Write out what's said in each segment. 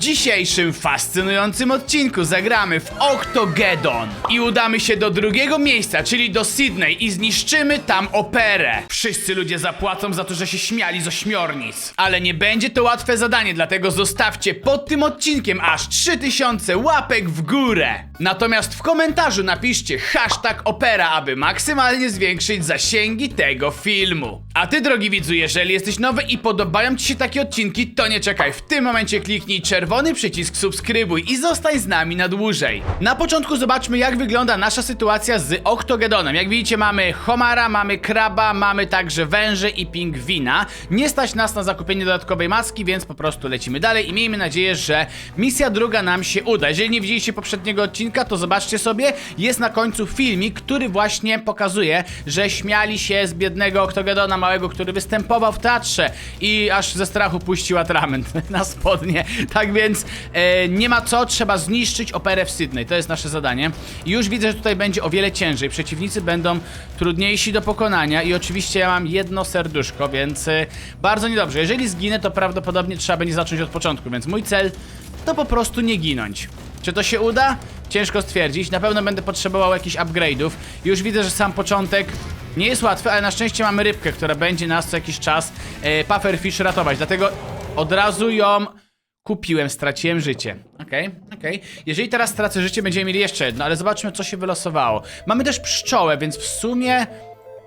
dzisiejszym fascynującym odcinku zagramy w Octogedon i udamy się do drugiego miejsca, czyli do Sydney i zniszczymy tam operę. Wszyscy ludzie zapłacą za to, że się śmiali z ośmiornic. Ale nie będzie to łatwe zadanie, dlatego zostawcie pod tym odcinkiem aż 3000 łapek w górę. Natomiast w komentarzu napiszcie hashtag opera, aby maksymalnie zwiększyć zasięgi tego filmu. A ty, drogi widzu, jeżeli jesteś nowy i podobają ci się takie odcinki, to nie czekaj. W tym momencie kliknij czerwony przycisk subskrybuj i zostań z nami na dłużej. Na początku zobaczmy, jak wygląda nasza sytuacja z Octogedonem. Jak widzicie, mamy homara, mamy kraba, mamy także węże i pingwina. Nie stać nas na zakupienie dodatkowej maski, więc po prostu lecimy dalej i miejmy nadzieję, że misja druga nam się uda. Jeżeli nie widzieliście poprzedniego odcinka, to zobaczcie sobie. Jest na końcu filmik, który właśnie pokazuje, że śmiali się z biednego Octogedona małego, który występował w teatrze i aż ze strachu puścił atrament na spodnie. Tak więc e, nie ma co, trzeba zniszczyć operę w Sydney. To jest nasze zadanie. I już widzę, że tutaj będzie o wiele ciężej. Przeciwnicy będą trudniejsi do pokonania i oczywiście ja mam jedno serduszko, więc e, bardzo niedobrze. Jeżeli zginę, to prawdopodobnie trzeba będzie zacząć od początku, więc mój cel to po prostu nie ginąć. Czy to się uda? Ciężko stwierdzić. Na pewno będę potrzebował jakichś upgrade'ów. Już widzę, że sam początek nie jest łatwy, ale na szczęście mamy rybkę, która będzie nas co jakiś czas e, pufferfish ratować. Dlatego od razu ją kupiłem, straciłem życie. Okej, okej. Jeżeli teraz stracę życie, będziemy mieli jeszcze jedno, ale zobaczmy, co się wylosowało. Mamy też pszczołę, więc w sumie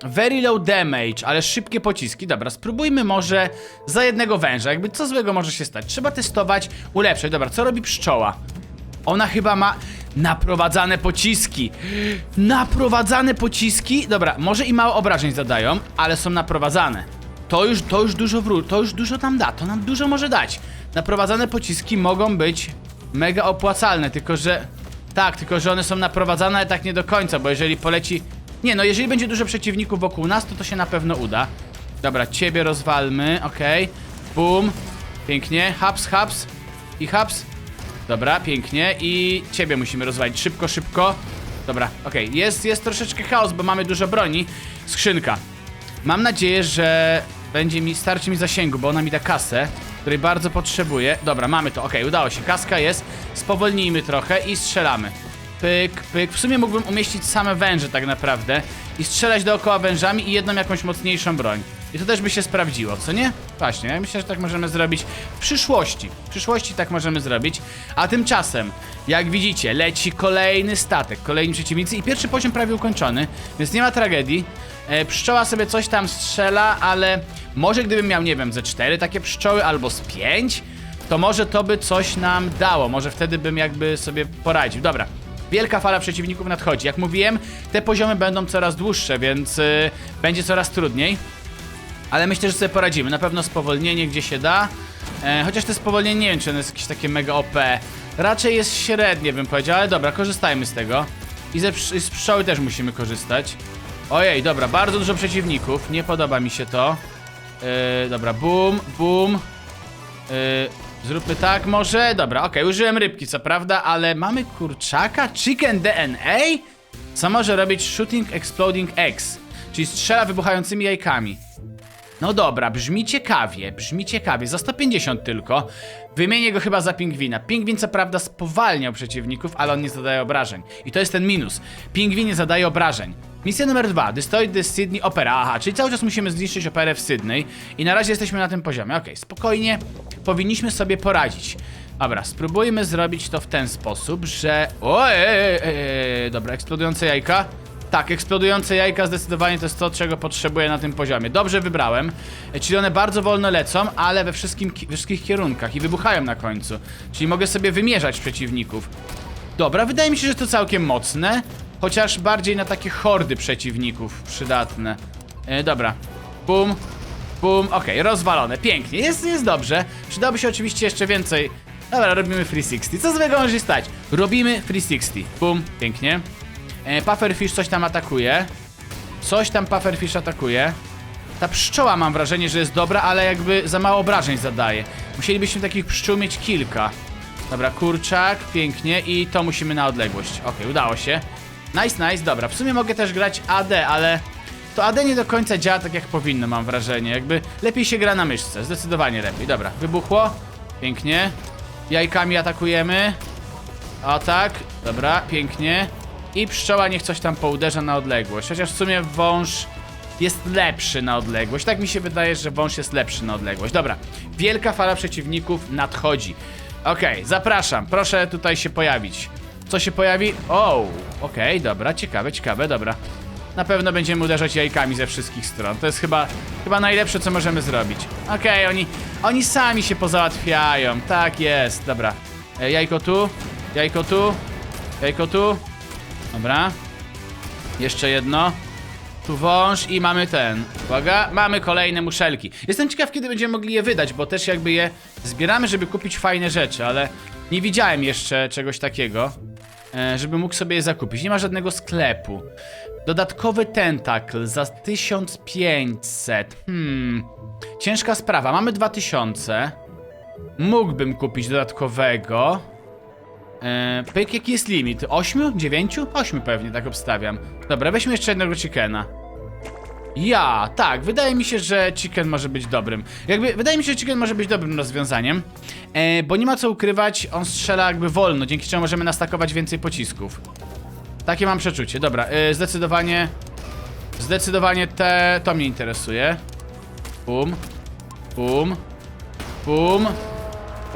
very low damage, ale szybkie pociski. Dobra, spróbujmy może za jednego węża. Jakby co złego może się stać? Trzeba testować, ulepszać. Dobra, co robi pszczoła? Ona chyba ma naprowadzane pociski. Naprowadzane pociski? Dobra, może i mało obrażeń zadają, ale są naprowadzane. To już, to już dużo wró- to już dużo nam da, to nam dużo może dać. Naprowadzane pociski mogą być mega opłacalne, tylko że... Tak, tylko że one są naprowadzane, ale tak nie do końca, bo jeżeli poleci... Nie, no jeżeli będzie dużo przeciwników wokół nas, to to się na pewno uda. Dobra, ciebie rozwalmy, okej. Boom. Pięknie, haps, haps i haps. Dobra, pięknie. I ciebie musimy rozwalić. Szybko, szybko. Dobra, okej. Jest, jest troszeczkę chaos, bo mamy dużo broni. Skrzynka. Mam nadzieję, że będzie mi starczy mi zasięgu, bo ona mi da kasę, której bardzo potrzebuję. Dobra, mamy to. Okej, udało się. Kaska jest. Spowolnijmy trochę i strzelamy. Pyk, pyk. W sumie mógłbym umieścić same węże tak naprawdę i strzelać dookoła wężami i jedną jakąś mocniejszą broń. I to też by się sprawdziło, co nie? Właśnie, ja myślę, że tak możemy zrobić w przyszłości. W przyszłości tak możemy zrobić. A tymczasem, jak widzicie, leci kolejny statek, kolejni przeciwnicy i pierwszy poziom prawie ukończony, więc nie ma tragedii. E, pszczoła sobie coś tam strzela, ale może gdybym miał, nie wiem, ze cztery takie pszczoły albo z pięć, to może to by coś nam dało. Może wtedy bym jakby sobie poradził. Dobra. Wielka fala przeciwników nadchodzi. Jak mówiłem, te poziomy będą coraz dłuższe, więc y, będzie coraz trudniej. Ale myślę, że sobie poradzimy. Na pewno spowolnienie gdzie się da. E, chociaż to spowolnienie nie wiem, czy ono jest jakieś takie mega OP. Raczej jest średnie, bym powiedział, ale dobra, korzystajmy z tego. I ze psz- z pszczoły też musimy korzystać. Ojej, dobra, bardzo dużo przeciwników. Nie podoba mi się to. E, dobra, boom, boom. Yy, zróbmy tak może? Dobra, okej, użyłem rybki, co prawda, ale mamy kurczaka? Chicken DNA? Co może robić Shooting Exploding Eggs? Czyli strzela wybuchającymi jajkami. No dobra, brzmi ciekawie, brzmi ciekawie. Za 150 tylko. Wymienię go chyba za pingwina. Pingwin co prawda spowalniał przeciwników, ale on nie zadaje obrażeń. I to jest ten minus. Pingwin nie zadaje obrażeń. Misja numer dwa. Destroy the Sydney Opera. Aha, czyli cały czas musimy zniszczyć operę w Sydney. I na razie jesteśmy na tym poziomie. Okej, spokojnie. Powinniśmy sobie poradzić. Dobra, spróbujmy zrobić to w ten sposób, że... O, e, dobra, eksplodujące jajka. Tak, eksplodujące jajka zdecydowanie to jest to, czego potrzebuję na tym poziomie. Dobrze wybrałem. Czyli one bardzo wolno lecą, ale we, wszystkim, wszystkich kierunkach i wybuchają na końcu. Czyli mogę sobie wymierzać przeciwników. Dobra, wydaje mi się, że to całkiem mocne. Chociaż bardziej na takie hordy przeciwników przydatne. E, dobra. Bum. Bum. Okej, rozwalone. Pięknie. Jest, jest dobrze. Przydałoby się oczywiście jeszcze więcej. Dobra, robimy free 60. Co złego może stać? Robimy free 60. Bum. Pięknie. E, pufferfish coś tam atakuje. Coś tam pufferfish atakuje. Ta pszczoła mam wrażenie, że jest dobra, ale jakby za mało obrażeń zadaje. Musielibyśmy takich pszczół mieć kilka. Dobra, kurczak, pięknie i to musimy na odległość. Okej, udało się. Nice, nice, dobra. W sumie mogę też grać AD, ale to AD nie do końca działa tak jak powinno, mam wrażenie. Jakby lepiej się gra na myszce, zdecydowanie lepiej. Dobra, wybuchło. Pięknie. Jajkami atakujemy. O tak, dobra, pięknie. I pszczoła niech coś tam pouderza na odległość. Chociaż w sumie wąż jest lepszy na odległość. Tak mi się wydaje, że wąż jest lepszy na odległość. Dobra, wielka fala przeciwników nadchodzi. Okej, zapraszam, proszę tutaj się pojawić. Co się pojawi? O, okej, dobra, ciekawe, ciekawe, dobra. Na pewno będziemy uderzać jajkami ze wszystkich stron. To jest chyba, chyba najlepsze, co możemy zrobić. Okej, oni, oni sami się pozałatwiają. Tak jest, dobra. E, jajko tu, jajko tu, jajko tu. Dobra. Jeszcze jedno. Tu wąż i mamy ten. Uwaga, mamy kolejne muszelki. Jestem ciekaw, kiedy będziemy mogli je wydać, bo też jakby je zbieramy, żeby kupić fajne rzeczy, ale nie widziałem jeszcze czegoś takiego, e, żeby mógł sobie je zakupić. Nie ma żadnego sklepu. Dodatkowy tentakl za 1500. Hmm. Ciężka sprawa. Mamy 2000. Mógłbym kupić dodatkowego. Eee, pyk, jaki jest limit? 8? 9? 8 pewnie, tak obstawiam. Dobra, weźmy jeszcze jednego chickena. Ja, tak, wydaje mi się, że chicken może być dobrym. Jakby, wydaje mi się, że chicken może być dobrym rozwiązaniem, e, bo nie ma co ukrywać, on strzela jakby wolno, dzięki czemu możemy nastakować więcej pocisków. Takie mam przeczucie, dobra, e, zdecydowanie, zdecydowanie te, to mnie interesuje. Bum, bum, bum.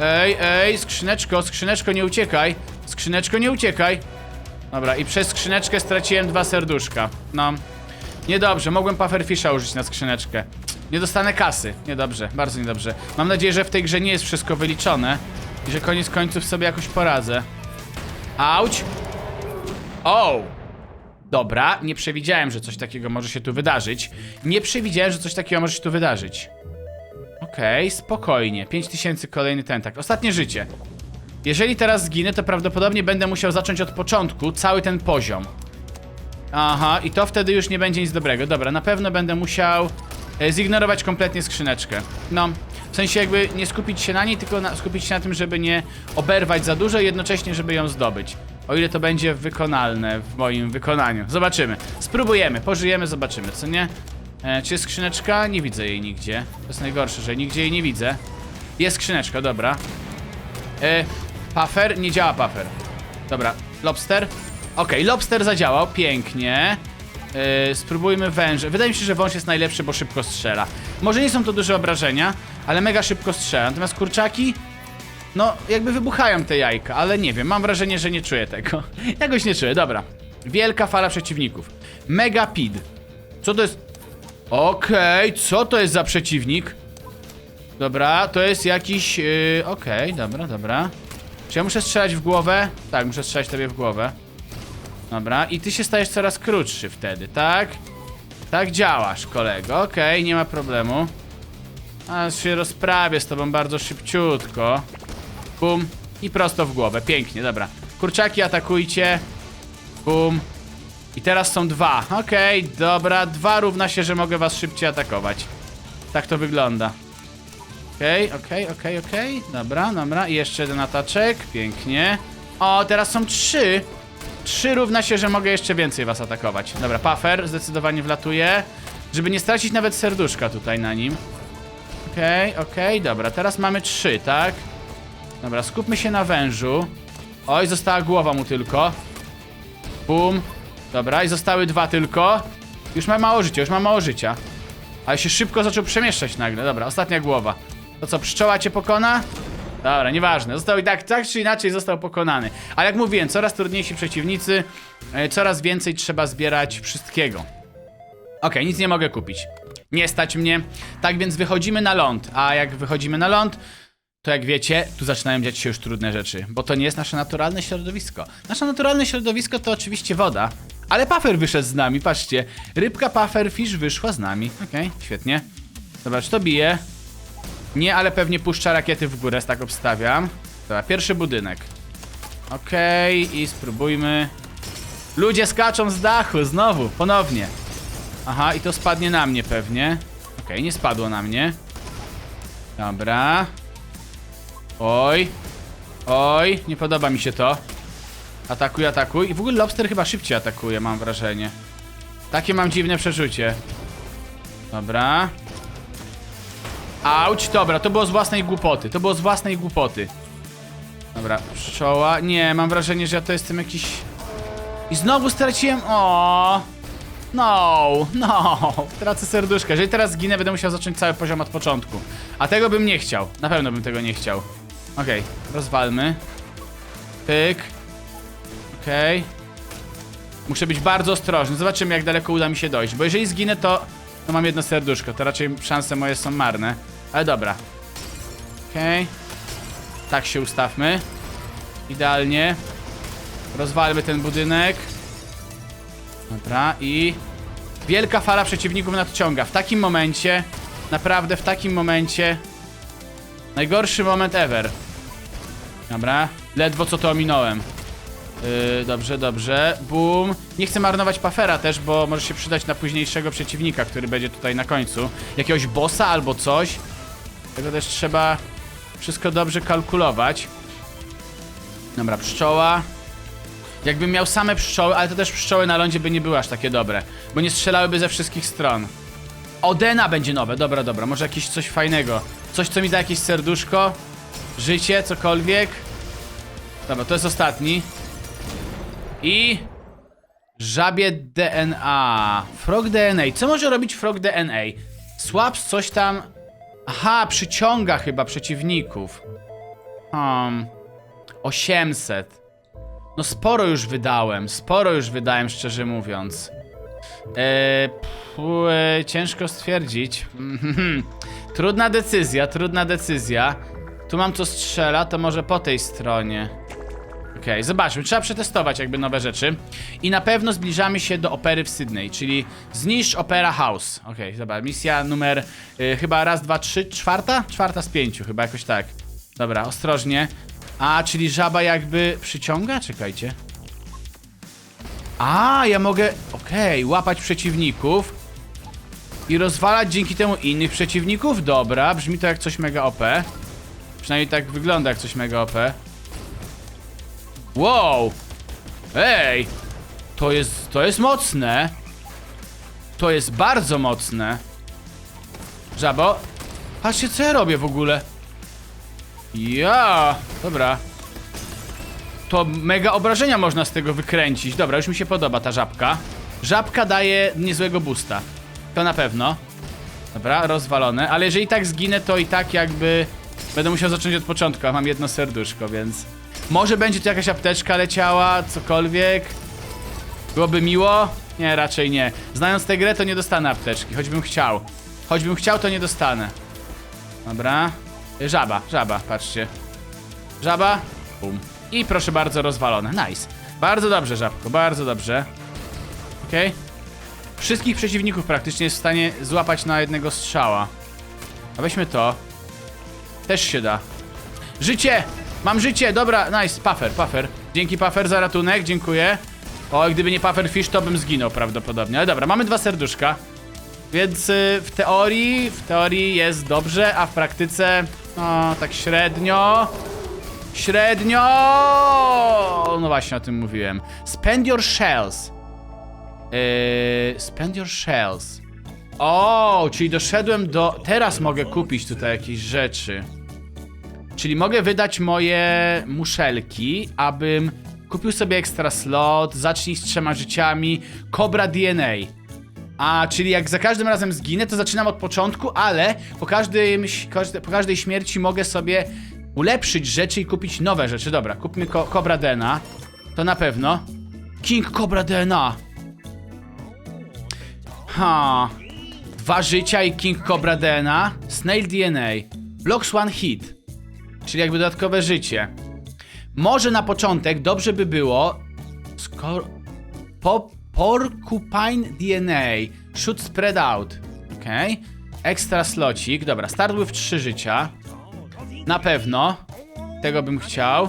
Ej, ej, skrzyneczko, skrzyneczko, nie uciekaj. Skrzyneczko, nie uciekaj. Dobra, i przez skrzyneczkę straciłem dwa serduszka. No. Niedobrze, mogłem pufferfisha użyć na skrzyneczkę. Nie dostanę kasy. Niedobrze, bardzo niedobrze. Mam nadzieję, że w tej grze nie jest wszystko wyliczone. I że koniec końców sobie jakoś poradzę. Auć! O! Dobra, nie przewidziałem, że coś takiego może się tu wydarzyć. Nie przewidziałem, że coś takiego może się tu wydarzyć. Okej, spokojnie. 5000 kolejny tentak. Ostatnie życie. Jeżeli teraz zginę, to prawdopodobnie będę musiał zacząć od początku cały ten poziom. Aha, i to wtedy już nie będzie nic dobrego. Dobra, na pewno będę musiał e, zignorować kompletnie skrzyneczkę. No, w sensie jakby nie skupić się na niej, tylko na, skupić się na tym, żeby nie oberwać za dużo jednocześnie, żeby ją zdobyć. O ile to będzie wykonalne w moim wykonaniu. Zobaczymy. Spróbujemy, pożyjemy, zobaczymy, co nie? E, czy jest skrzyneczka? Nie widzę jej nigdzie. To jest najgorsze, że nigdzie jej nie widzę. Jest skrzyneczka, dobra. E, puffer? Nie działa puffer. Dobra, lobster? Okej, lobster zadziałał, pięknie. E, spróbujmy węże. Wydaje mi się, że wąż jest najlepszy, bo szybko strzela. Może nie są to duże obrażenia, ale mega szybko strzela. Natomiast kurczaki, no jakby wybuchają te jajka, ale nie wiem, mam wrażenie, że nie czuję tego. Jakoś nie czuję, dobra. Wielka fala przeciwników. Mega Pid. Co to jest? Okej, co to jest za przeciwnik? Dobra, to jest jakiś... Yy, Okej, dobra, dobra. Czy ja muszę strzelać w głowę? Tak, muszę strzelać tobie w głowę. Dobra, i ty się stajesz coraz krótszy wtedy, tak? Tak działasz, kolego. Okej, nie ma problemu. A się rozprawię z tobą bardzo szybciutko. Bum. I prosto w głowę. Pięknie, dobra. Kurczaki, atakujcie. Bum. I teraz są dwa. Okej, dobra. Dwa równa się, że mogę was szybciej atakować. Tak to wygląda. Okej, okej, okej, okej. Dobra, dobra. I jeszcze jeden ataczek. Pięknie. O, teraz są trzy. Trzy równa się, że mogę jeszcze więcej was atakować. Dobra, puffer zdecydowanie wlatuje. Żeby nie stracić nawet serduszka tutaj na nim. Okej, okej, dobra. Teraz mamy trzy, tak? Dobra, skupmy się na wężu. Oj, została głowa mu tylko. Bum. Dobra, i zostały dwa tylko. Już ma mało życia, już ma mało życia. Ale się szybko zaczął przemieszczać nagle. Dobra, ostatnia głowa. To co, pszczoła cię pokona? Dobra, nieważne. Został i tak, tak czy inaczej został pokonany. Ale jak mówiłem, coraz trudniejsi przeciwnicy, e, coraz więcej trzeba zbierać wszystkiego. Okej, nic nie mogę kupić. Nie stać mnie. Tak więc wychodzimy na ląd. A jak wychodzimy na ląd, to jak wiecie, tu zaczynają dziać się już trudne rzeczy, bo to nie jest nasze naturalne środowisko. Nasze naturalne środowisko to oczywiście woda, ale Puffer wyszedł z nami, patrzcie. Rybka Pufferfish wyszła z nami. Okej, świetnie. Dobra, czy to bije? Nie, ale pewnie puszcza rakiety w górę, tak obstawiam. Dobra, pierwszy budynek. Okej, i spróbujmy. Ludzie skaczą z dachu, znowu, ponownie. Aha, i to spadnie na mnie pewnie. Okej, nie spadło na mnie. Dobra. Oj. Oj, nie podoba mi się to. Atakuj, atakuj. I w ogóle lobster chyba szybciej atakuje, mam wrażenie. Takie mam dziwne przeczucie. Dobra. Auć, dobra, to było z własnej głupoty. To było z własnej głupoty. Dobra, pszczoła. Nie, mam wrażenie, że ja to jestem jakiś... I znowu straciłem... O. No, no, tracę serduszkę. Jeżeli teraz zginę, będę musiał zacząć cały poziom od początku. A tego bym nie chciał. Na pewno bym tego nie chciał. Okej, rozwalmy. Pyk. Okej. Muszę być bardzo ostrożny. Zobaczymy, jak daleko uda mi się dojść. Bo jeżeli zginę, to, to mam jedno serduszko. To raczej szanse moje są marne. Ale dobra. Okej. Tak się ustawmy. Idealnie. Rozwalmy ten budynek. Dobra, i... Wielka fala przeciwników nadciąga. W takim momencie, naprawdę w takim momencie... Najgorszy moment ever. Dobra, ledwo co to ominąłem. Yy, dobrze, dobrze. Boom. Nie chcę marnować pafera też, bo może się przydać na późniejszego przeciwnika, który będzie tutaj na końcu. Jakiegoś bossa albo coś. Tego też trzeba wszystko dobrze kalkulować. Dobra, pszczoła. Jakbym miał same pszczoły, ale to też pszczoły na lądzie by nie były aż takie dobre. Bo nie strzelałyby ze wszystkich stron. Odena będzie nowe, dobra, dobra. Może jakieś coś fajnego. Coś, co mi da jakieś serduszko. Życie, cokolwiek. Dobra, to jest ostatni. I... Żabie DNA. Frog DNA. Co może robić Frog DNA? Słabs coś tam... Aha, przyciąga chyba przeciwników. Hmm. 800. No sporo już wydałem, sporo już wydałem, szczerze mówiąc. Eee, pfu, e, ciężko stwierdzić. trudna decyzja, trudna decyzja. Tu mam co strzela, to może po tej stronie. Okej, zobaczmy, trzeba przetestować jakby nowe rzeczy. I na pewno zbliżamy się do opery w Sydney, czyli zniszcz Opera House. Okej, dobra, misja numer y, chyba raz, dwa, trzy, czwarta? Czwarta z pięciu, chyba jakoś tak. Dobra, ostrożnie. A, czyli żaba jakby przyciąga? Czekajcie. A, ja mogę, okej, łapać przeciwników i rozwalać dzięki temu innych przeciwników? Dobra, brzmi to jak coś mega OP. Przynajmniej tak wygląda jak coś mega OP. Wow! Ej! To jest, to jest mocne. To jest bardzo mocne. Żabo, patrzcie co ja robię w ogóle. Ja, dobra. To mega obrażenia można z tego wykręcić. Dobra, już mi się podoba ta żabka. Żabka daje niezłego boosta. To na pewno. Dobra, rozwalone. Ale jeżeli tak zginę, to i tak jakby będę musiał zacząć od początku, a mam jedno serduszko, więc... Może będzie tu jakaś apteczka leciała, cokolwiek. Byłoby miło? Nie, raczej nie. Znając tę grę, to nie dostanę apteczki, choćbym chciał. Choćbym chciał, to nie dostanę. Dobra. Żaba, żaba, patrzcie. Żaba. Bum. I proszę bardzo, rozwalone. Nice. Bardzo dobrze, żabko, bardzo dobrze. Okej. Wszystkich przeciwników praktycznie jest w stanie złapać na jednego strzała. A weźmy to. Też się da. Życie! Mam życie! Dobra, nice. Puffer, puffer. Dzięki puffer za ratunek, dziękuję. O, gdyby nie puffer fish, to bym zginął prawdopodobnie. Ale dobra, mamy dwa serduszka. Więc y, w teorii, w teorii jest dobrze, a w praktyce, no tak średnio. Średnio! No właśnie o tym mówiłem. Spend your shells. Yy, spend your shells. O, czyli doszedłem do... Teraz mogę kupić tutaj jakieś rzeczy. Czyli mogę wydać moje muszelki, abym kupił sobie ekstra slot, zacznij z trzema życiami, Cobra DNA. A, czyli jak za każdym razem zginę, to zaczynam od początku, ale po, każdym, po każdej śmierci mogę sobie ulepszyć rzeczy i kupić nowe rzeczy. Dobra, kupmy ko Cobra DNA. To na pewno. King Cobra DNA. Ha. Dwa życia i King Cobra DNA. Snail DNA. Blocks one hit. Czyli jakby dodatkowe życie. Może na początek dobrze by było. Skoro. Po, porcupine DNA. Should spread out. Okay. Ekstra slocik. Dobra, start with 3 życia. Na pewno. Tego bym chciał.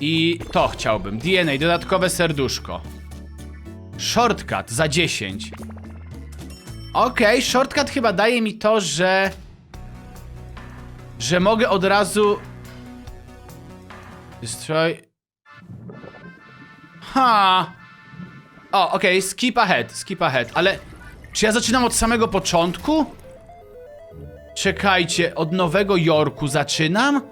I to chciałbym. DNA, dodatkowe serduszko. Shortcut za 10. Okej, okay, shortcut chyba daje mi to, że... Że mogę od razu... Destroy... Ha! O, okej, okay, skip ahead, skip ahead, ale... Czy ja zaczynam od samego początku? Czekajcie, od Nowego Jorku zaczynam?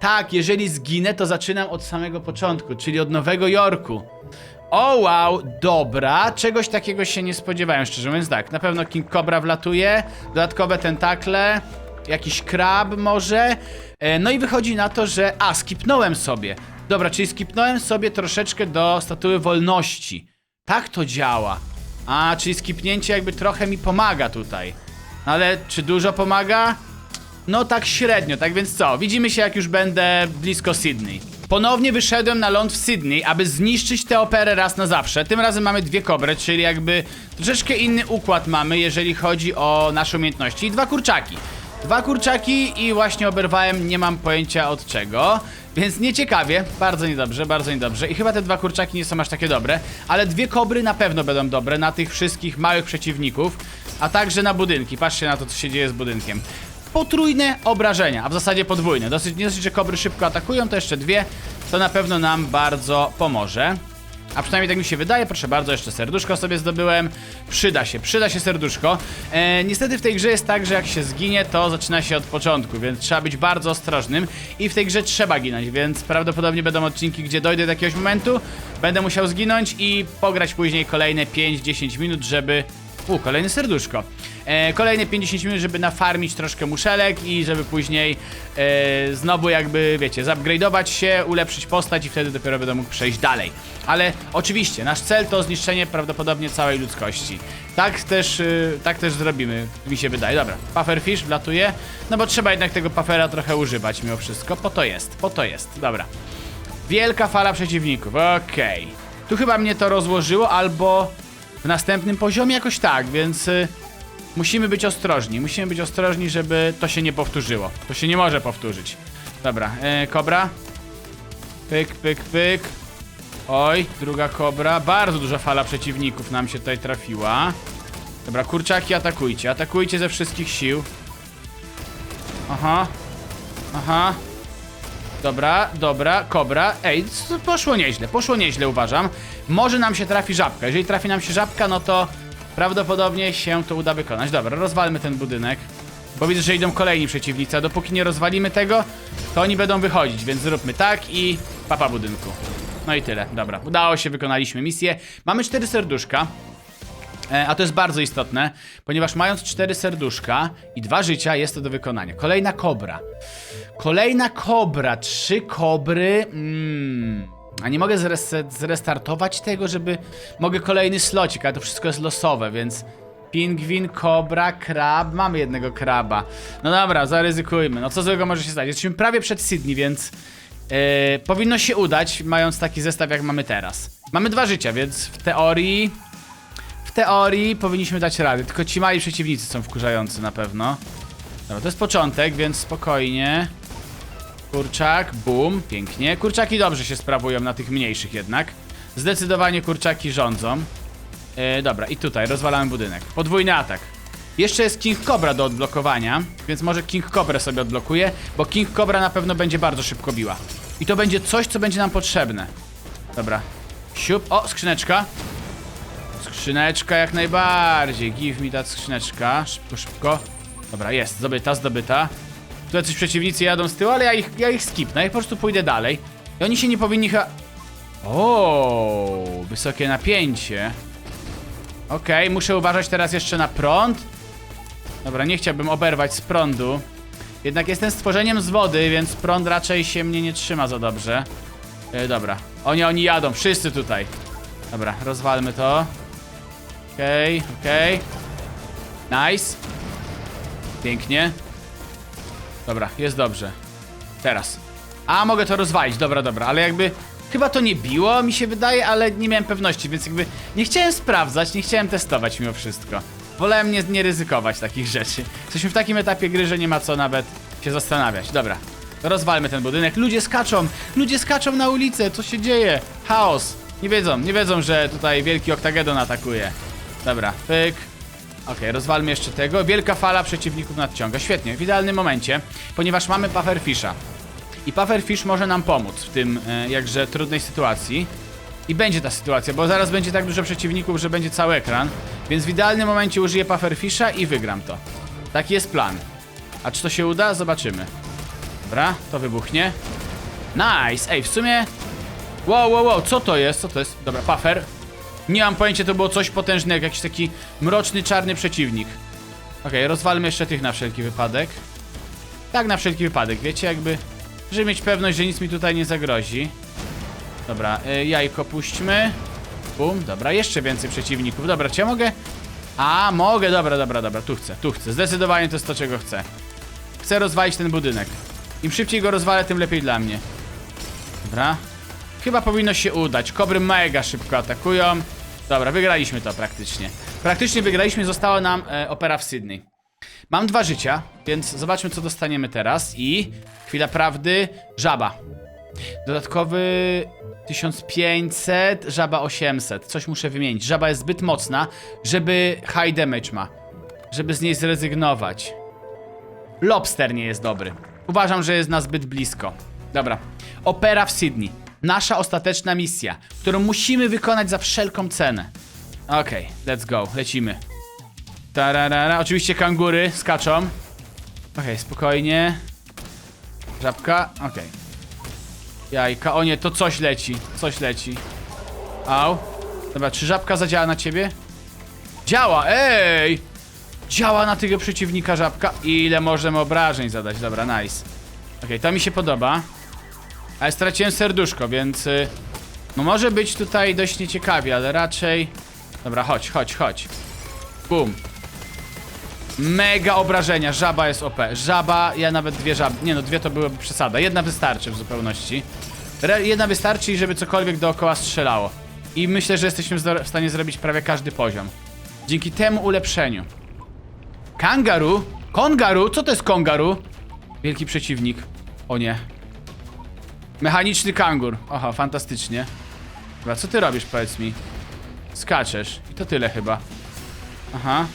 Tak, jeżeli zginę, to zaczynam od samego początku, czyli od Nowego Jorku. O wow, dobra, czegoś takiego się nie spodziewałem, szczerze mówiąc tak. Na pewno King Cobra wlatuje, dodatkowe tentakle, jakiś krab może. E, no i wychodzi na to, że... A, skipnąłem sobie. Dobra, czyli skipnąłem sobie troszeczkę do statuły wolności. Tak to działa. A, czyli skipnięcie jakby trochę mi pomaga tutaj. Ale czy dużo pomaga? No tak średnio, tak więc co? Widzimy się jak już będę blisko Sydney. Ponownie wyszedłem na ląd w Sydney, aby zniszczyć tę operę raz na zawsze. Tym razem mamy dwie kobry, czyli jakby troszeczkę inny układ mamy, jeżeli chodzi o nasze umiejętności. I dwa kurczaki. Dwa kurczaki i właśnie oberwałem, nie mam pojęcia od czego. Więc nieciekawie, bardzo niedobrze, bardzo niedobrze. I chyba te dwa kurczaki nie są aż takie dobre, ale dwie kobry na pewno będą dobre na tych wszystkich małych przeciwników, a także na budynki. Patrzcie na to, co się dzieje z budynkiem potrójne obrażenia, a w zasadzie podwójne. Dosyć, nie dosyć, że kobry szybko atakują, to jeszcze dwie, to na pewno nam bardzo pomoże. A przynajmniej tak mi się wydaje, proszę bardzo, jeszcze serduszko sobie zdobyłem. Przyda się, przyda się serduszko. E, niestety w tej grze jest tak, że jak się zginie, to zaczyna się od początku, więc trzeba być bardzo ostrożnym. I w tej grze trzeba ginąć, więc prawdopodobnie będą odcinki, gdzie dojdę do jakiegoś momentu, będę musiał zginąć i pograć później kolejne 5-10 minut, żeby u, kolejne serduszko. E, kolejne 50 minut, żeby nafarmić troszkę muszelek i żeby później e, znowu jakby, wiecie, zupgrade'ować się, ulepszyć postać i wtedy dopiero będę mógł przejść dalej. Ale oczywiście, nasz cel to zniszczenie prawdopodobnie całej ludzkości. Tak też, y, tak też zrobimy, mi się wydaje. Dobra, pufferfish wlatuje, no bo trzeba jednak tego puffera trochę używać mimo wszystko. Po to jest, po to jest. Dobra. Wielka fala przeciwników, okej. Tu chyba mnie to rozłożyło, albo w następnym poziomie jakoś tak, więc y, musimy być ostrożni. Musimy być ostrożni, żeby to się nie powtórzyło. To się nie może powtórzyć. Dobra, e, kobra. Pyk, pyk, pyk. Oj, druga kobra. Bardzo duża fala przeciwników nam się tutaj trafiła. Dobra, kurczaki atakujcie. Atakujcie ze wszystkich sił. Aha. Aha. Dobra, dobra, kobra. Ej, poszło nieźle, poszło nieźle, uważam. Może nam się trafi żabka. Jeżeli trafi nam się żabka, no to prawdopodobnie się to uda wykonać. Dobra, rozwalmy ten budynek. Bo widzę, że idą kolejni przeciwnicy, a dopóki nie rozwalimy tego, to oni będą wychodzić, więc zróbmy tak i papa budynku. No i tyle, dobra. Udało się, wykonaliśmy misję. Mamy cztery serduszka. E, A to jest bardzo istotne, ponieważ mając cztery serduszka i dwa życia, jest to do wykonania. Kolejna kobra. Kolejna kobra, trzy kobry. Mm. A nie mogę zres- zrestartować tego, żeby. Mogę kolejny slocik, ale to wszystko jest losowe, więc. Pingwin, kobra, krab. Mamy jednego kraba. No dobra, zaryzykujmy. No co złego może się stać? Jesteśmy prawie przed Sydney, więc. e, powinno się udać, mając taki zestaw jak mamy teraz. Mamy dwa życia, więc w teorii. W teorii powinniśmy dać radę, tylko ci mali przeciwnicy są wkurzający na pewno. Dobra, to jest początek, więc spokojnie. Kurczak, bum, pięknie. Kurczaki dobrze się sprawują na tych mniejszych jednak. Zdecydowanie kurczaki rządzą. E, dobra, i tutaj rozwalamy budynek. Podwójny atak. Jeszcze jest King Cobra do odblokowania, więc może King Cobra sobie odblokuje, bo King Cobra na pewno będzie bardzo szybko biła. I to będzie coś, co będzie nam potrzebne. Dobra. Siup. O, skrzyneczka. Skrzyneczka jak najbardziej. Give mi ta skrzyneczka. Szybko, szybko. Dobra, jest. Zdobyta, zdobyta. Tu jacyś przeciwnicy jadą z tyłu, ale ja ich, ja ich skipnę. Ja po prostu pójdę dalej. I oni się nie powinni chyba... O, wysokie napięcie. Okej, muszę uważać teraz jeszcze na prąd. Dobra, nie chciałbym oberwać z prądu. Jednak jestem stworzeniem z wody, więc prąd raczej się mnie nie trzyma za dobrze. E, dobra. Oni, oni jadą, wszyscy tutaj. Dobra, rozwalmy to. Okej, okej. Nice. Pięknie. Dobra, jest dobrze. Teraz. A, mogę to rozwalić, dobra, dobra, ale jakby... Chyba to nie biło, mi się wydaje, ale nie miałem pewności, więc jakby nie chciałem sprawdzać, nie chciałem testować mimo wszystko. Wolałem nie, nie ryzykować takich rzeczy. Jesteśmy w takim etapie gry, że nie ma co nawet się zastanawiać. Dobra, rozwalmy ten budynek. Ludzie skaczą, ludzie skaczą na ulicę, co się dzieje? Chaos. Nie wiedzą, nie wiedzą, że tutaj wielki oktagedon atakuje. Dobra, pyk. Okej, rozwalmy jeszcze tego. Wielka fala przeciwników nadciąga. Świetnie, w idealnym momencie, ponieważ mamy Pufferfisha. I Pufferfish może nam pomóc w tym e, jakże trudnej sytuacji. I będzie ta sytuacja, bo zaraz będzie tak dużo przeciwników, że będzie cały ekran. Więc w idealnym momencie użyję Pufferfisha i wygram to. Taki jest plan. A czy to się uda? Zobaczymy. Dobra, to wybuchnie. Nice, ej, w sumie... Wow, wow, wow, co to jest? Co to jest? Dobra, puffer. Nie mam pojęcia, to było coś potężnego, jakiś taki mroczny, czarny przeciwnik. Okej, rozwalmy jeszcze tych na wszelki wypadek. Tak, na wszelki wypadek, wiecie, jakby... Żeby mieć pewność, że nic mi tutaj nie zagrozi. Dobra, y, jajko puśćmy. Bum, dobra, jeszcze więcej przeciwników. Dobra, czy ja mogę... A, mogę, dobra, dobra, dobra, tu chcę, tu chcę. Zdecydowanie to jest to, czego chcę. Chcę rozwalić ten budynek. Im szybciej go rozwalę, tym lepiej dla mnie. Dobra. Chyba powinno się udać. Kobry mega szybko atakują. Dobra, wygraliśmy to praktycznie. Praktycznie wygraliśmy, została nam e, opera w Sydney. Mam dwa życia, więc zobaczmy, co dostaniemy teraz. I chwila prawdy, żaba. Dodatkowy 1500, żaba 800. Coś muszę wymienić. Żaba jest zbyt mocna, żeby high damage ma. Żeby z niej zrezygnować. Lobster nie jest dobry. Uważam, że jest na zbyt blisko. Dobra. Opera w Sydney. Nasza ostateczna misja, którą musimy wykonać za wszelką cenę. Okej, let's go. Lecimy. Tararara. Oczywiście kangury skaczą. Okej, spokojnie. Żabka. Okej. Jajka. O nie, to coś leci. Coś leci. Au. Dobra, czy żabka zadziała na ciebie? Działa, ej! Działa na tego przeciwnika żabka. Ile możemy obrażeń zadać? Dobra, nice. Okej, to mi się podoba. Ale straciłem serduszko, więc... y, No może być tutaj dość nieciekawie, ale raczej... Dobra, chodź, chodź, chodź. Bum. Mega obrażenia, żaba jest OP. Żaba, ja nawet dwie żaby... Nie no, dwie to byłyby przesada. Jedna wystarczy w zupełności. Re jedna wystarczy, żeby cokolwiek dookoła strzelało. I myślę, że jesteśmy w stanie zrobić prawie każdy poziom. Dzięki temu ulepszeniu. Kangaru? Kongaru? Co to jest kongaru? Wielki przeciwnik. O nie. Mechaniczny kangur. Oha, fantastycznie. Dobra, co ty robisz, powiedz mi? Skaczesz. I to tyle chyba. Aha.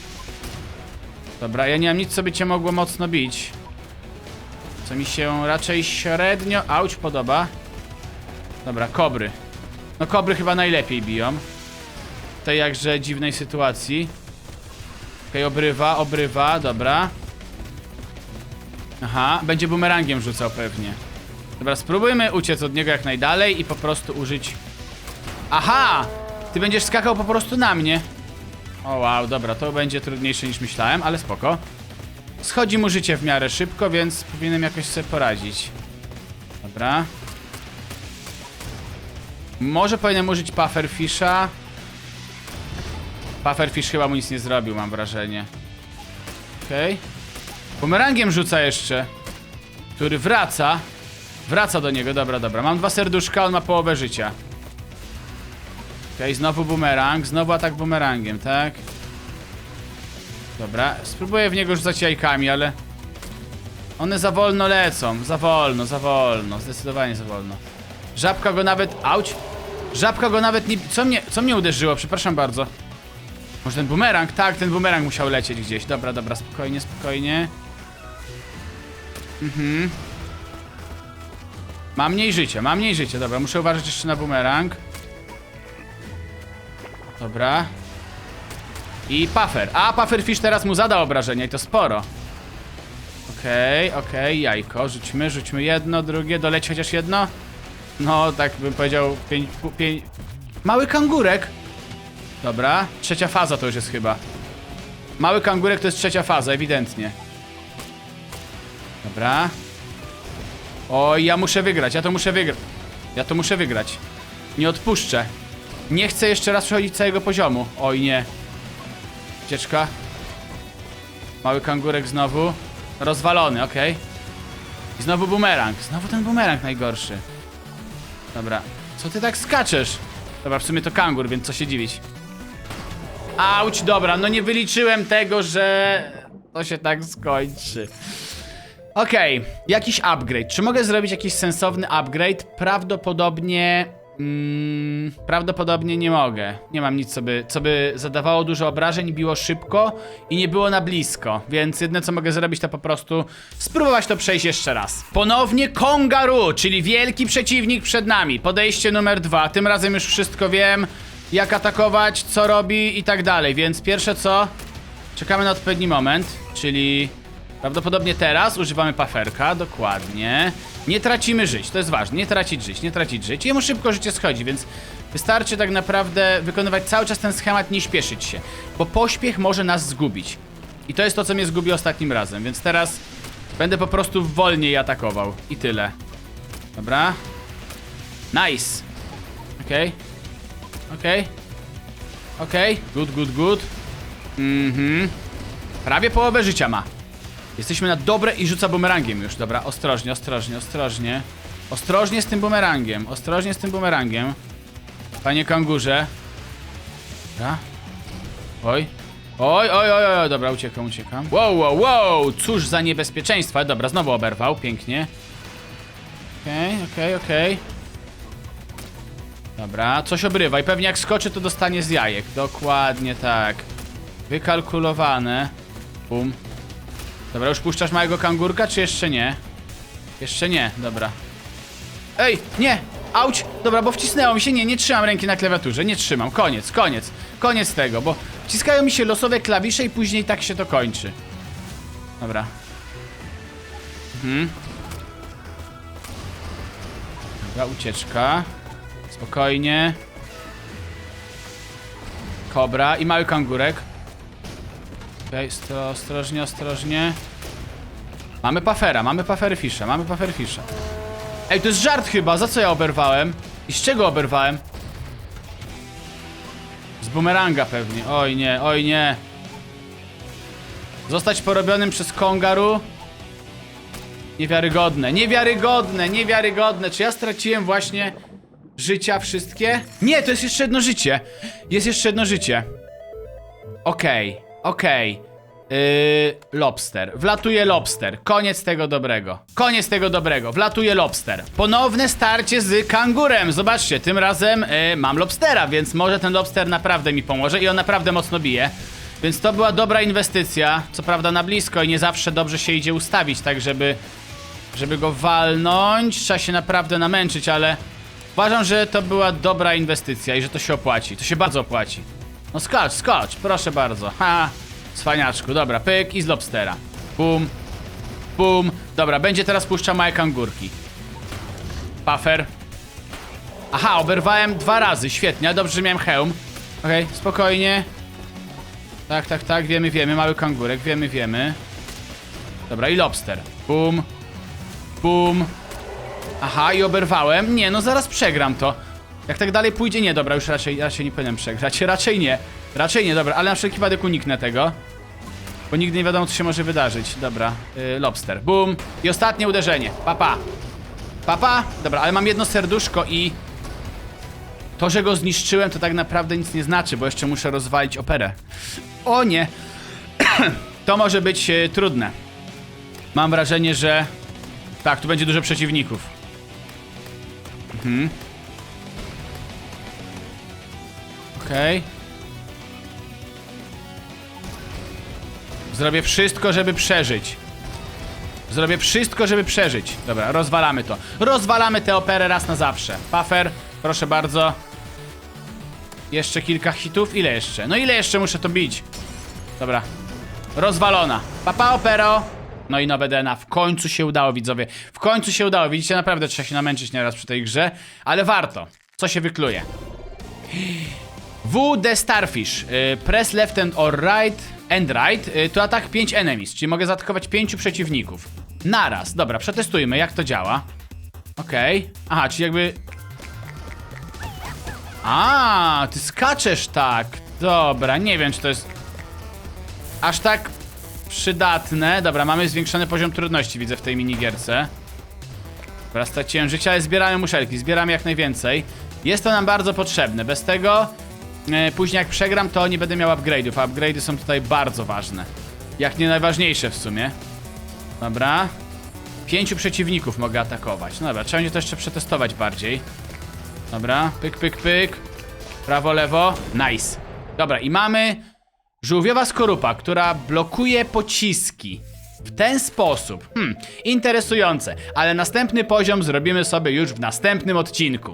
Dobra, ja nie mam nic, co by cię mogło mocno bić. Co mi się raczej średnio... Auć podoba. Dobra, kobry. No kobry chyba najlepiej biją. W tej jakże dziwnej sytuacji. Okej, obrywa, obrywa, dobra. Aha, będzie bumerangiem rzucał pewnie. Dobra, spróbujmy uciec od niego jak najdalej i po prostu użyć... Aha! Ty będziesz skakał po prostu na mnie. O wow, dobra, to będzie trudniejsze niż myślałem, ale spoko. Schodzi mu życie w miarę szybko, więc powinienem jakoś sobie poradzić. Dobra. Może powinienem użyć pufferfisha. Pufferfish chyba mu nic nie zrobił, mam wrażenie. Okej. Bumerangiem rzuca jeszcze. Który wraca. Wraca do niego, dobra, dobra. Mam dwa serduszka, on ma połowę życia. Okej, znowu bumerang, znowu atak bumerangiem, tak? Dobra, spróbuję w niego rzucać jajkami, ale... One za wolno lecą, za wolno, za wolno, zdecydowanie za wolno. Żabka go nawet... Auć! Żabka go nawet nie... Co mnie, co mnie uderzyło? Przepraszam bardzo. Może ten bumerang? Tak, ten bumerang musiał lecieć gdzieś. Dobra, dobra, spokojnie, spokojnie. Mhm. Mam mniej życia, mam mniej życia. Dobra, muszę uważać jeszcze na bumerang. Dobra. I puffer. A, pufferfish teraz mu zada obrażenia i to sporo. Okej, okej, jajko. Rzućmy, rzućmy jedno, drugie. Doleci chociaż jedno? No, tak bym powiedział, pięć, pięć... Mały kangurek. Dobra, trzecia faza to już jest chyba. Mały kangurek to jest trzecia faza, ewidentnie. Dobra. Oj, ja muszę wygrać, ja to muszę wygrać. Ja to muszę wygrać. Nie odpuszczę. Nie chcę jeszcze raz przechodzić całego poziomu. Oj, nie. Ucieczka. Mały kangurek znowu. Rozwalony, okej. I znowu bumerang. Znowu ten bumerang najgorszy. Dobra. Co ty tak skaczesz? Dobra, w sumie to kangur, więc co się dziwić. Auć, dobra, no nie wyliczyłem tego, że to się tak skończy. Okej, jakiś upgrade. Czy mogę zrobić jakiś sensowny upgrade? Prawdopodobnie. Mm, prawdopodobnie nie mogę. Nie mam nic, co by, co by zadawało dużo obrażeń, biło szybko i nie było na blisko. Więc jedyne, co mogę zrobić, to po prostu spróbować to przejść jeszcze raz. Ponownie Kongaru, czyli wielki przeciwnik przed nami. Podejście numer dwa. Tym razem już wszystko wiem, jak atakować, co robi i tak dalej. Więc pierwsze co. Czekamy na odpowiedni moment, czyli Prawdopodobnie teraz używamy paferka, dokładnie. Nie tracimy żyć, to jest ważne. Nie tracić żyć, nie tracić żyć. Jemu szybko życie schodzi, więc wystarczy tak naprawdę wykonywać cały czas ten schemat, nie śpieszyć się. Bo pośpiech może nas zgubić. I to jest to, co mnie zgubi ostatnim razem, więc teraz będę po prostu wolniej atakował. I tyle. Dobra. Nice. Okej. Okej. Okej. Good, good, good. Mhm. Prawie połowę życia ma. Jesteśmy na dobre i rzuca bumerangiem już. Dobra, ostrożnie, ostrożnie, ostrożnie. Ostrożnie z tym bumerangiem. Ostrożnie z tym bumerangiem. Panie kangurze. Dobra. Oj. Oj, oj, oj, oj, dobra, uciekam, uciekam. Wow, wow, wow, cóż za niebezpieczeństwa. Dobra, znowu oberwał, pięknie. Okej, okej, okej. Dobra, coś obrywa i pewnie jak skoczy, to dostanie z jajek. Dokładnie tak. Wykalkulowane. Bum. Dobra, już puszczasz małego kangurka, czy jeszcze nie? Jeszcze nie, dobra. Ej, nie! Auć! Dobra, bo wcisnęło mi się. Nie, nie trzymam ręki na klawiaturze. Nie trzymam. Koniec, koniec. Koniec tego, bo wciskają mi się losowe klawisze i później tak się to kończy. Dobra. Mhm. Dobra, ucieczka. Spokojnie. Kobra i mały kangurek. Okej, okay, ostrożnie, ostrożnie. Mamy pafera, mamy pafery fisza, mamy pafery fisza. Ej, to jest żart chyba, za co ja oberwałem? I z czego oberwałem? Z bumeranga pewnie. Oj nie, oj nie. Zostać porobionym przez kongaru? Niewiarygodne, niewiarygodne, niewiarygodne. Czy ja straciłem właśnie życia wszystkie? Nie, to jest jeszcze jedno życie. Jest jeszcze jedno życie. Okej, okej. Yy, lobster. Wlatuje lobster. Koniec tego dobrego. Koniec tego dobrego. Wlatuje lobster. Ponowne starcie z kangurem. Zobaczcie, tym razem yy, mam lobstera, więc może ten lobster naprawdę mi pomoże i on naprawdę mocno bije. Więc to była dobra inwestycja. Co prawda na blisko i nie zawsze dobrze się idzie ustawić, tak żeby, żeby go walnąć. Trzeba się naprawdę namęczyć, ale uważam, że to była dobra inwestycja i że to się opłaci. To się bardzo opłaci. No skacz, skacz, proszę bardzo. Ha, cwaniaczku. Dobra, pyk i z lobstera. Bum, bum. Dobra, będzie teraz puszczał małe kangurki. Puffer. Aha, oberwałem dwa razy, świetnie, dobrze, że miałem hełm. Okej, spokojnie. Tak, tak, tak, wiemy, wiemy, mały kangurek, wiemy, wiemy. Dobra, i lobster. Bum, bum. Aha, i oberwałem. Nie, no zaraz przegram to. Jak tak dalej pójdzie, nie, dobra, już raczej, raczej nie powinienem przegrać. Raczej nie. Raczej nie, dobra, ale na wszelki wypadek uniknę tego. Bo nigdy nie wiadomo, co się może wydarzyć. Dobra, yy, lobster. Boom. I ostatnie uderzenie. Papa. Papa. Dobra, ale mam jedno serduszko i... To, że go zniszczyłem, to tak naprawdę nic nie znaczy, bo jeszcze muszę rozwalić operę. O nie. to może być e, trudne. Mam wrażenie, że... Tak, tu będzie dużo przeciwników. Mhm. Okej. Zrobię wszystko, żeby przeżyć. Zrobię wszystko, żeby przeżyć. Dobra, rozwalamy to. Rozwalamy tę operę raz na zawsze. Puffer, proszę bardzo. Jeszcze kilka hitów. Ile jeszcze? No ile jeszcze muszę to bić? Dobra. Rozwalona. Papa opero. No i Nobedena. W końcu się udało, widzowie. W końcu się udało. Widzicie, naprawdę trzeba się namęczyć nieraz przy tej grze. Ale warto. Co się wykluje? W The Starfish. Y, press left and or right and right y, to atak 5 enemies, czyli mogę zaatakować 5 przeciwników. Naraz. Dobra, przetestujmy jak to działa. Okej. Aha, czyli jakby... A, ty skaczesz tak. Dobra, nie wiem czy to jest aż tak przydatne. Dobra, mamy zwiększony poziom trudności, widzę w tej minigierce. Dobra, straciłem życie, ale zbieramy muszelki, zbieramy jak najwięcej. Jest to nam bardzo potrzebne. Bez tego później jak przegram, to nie będę miał upgrade'ów, a upgrade'y są tutaj bardzo ważne. Jak nie najważniejsze w sumie. Dobra. Pięciu przeciwników mogę atakować. No dobra, trzeba będzie to jeszcze przetestować bardziej. Dobra, pyk, pyk, pyk. Prawo, lewo. Nice. Dobra, i mamy żółwiowa skorupa, która blokuje pociski. W ten sposób. Hmm, interesujące, ale następny poziom zrobimy sobie już w następnym odcinku.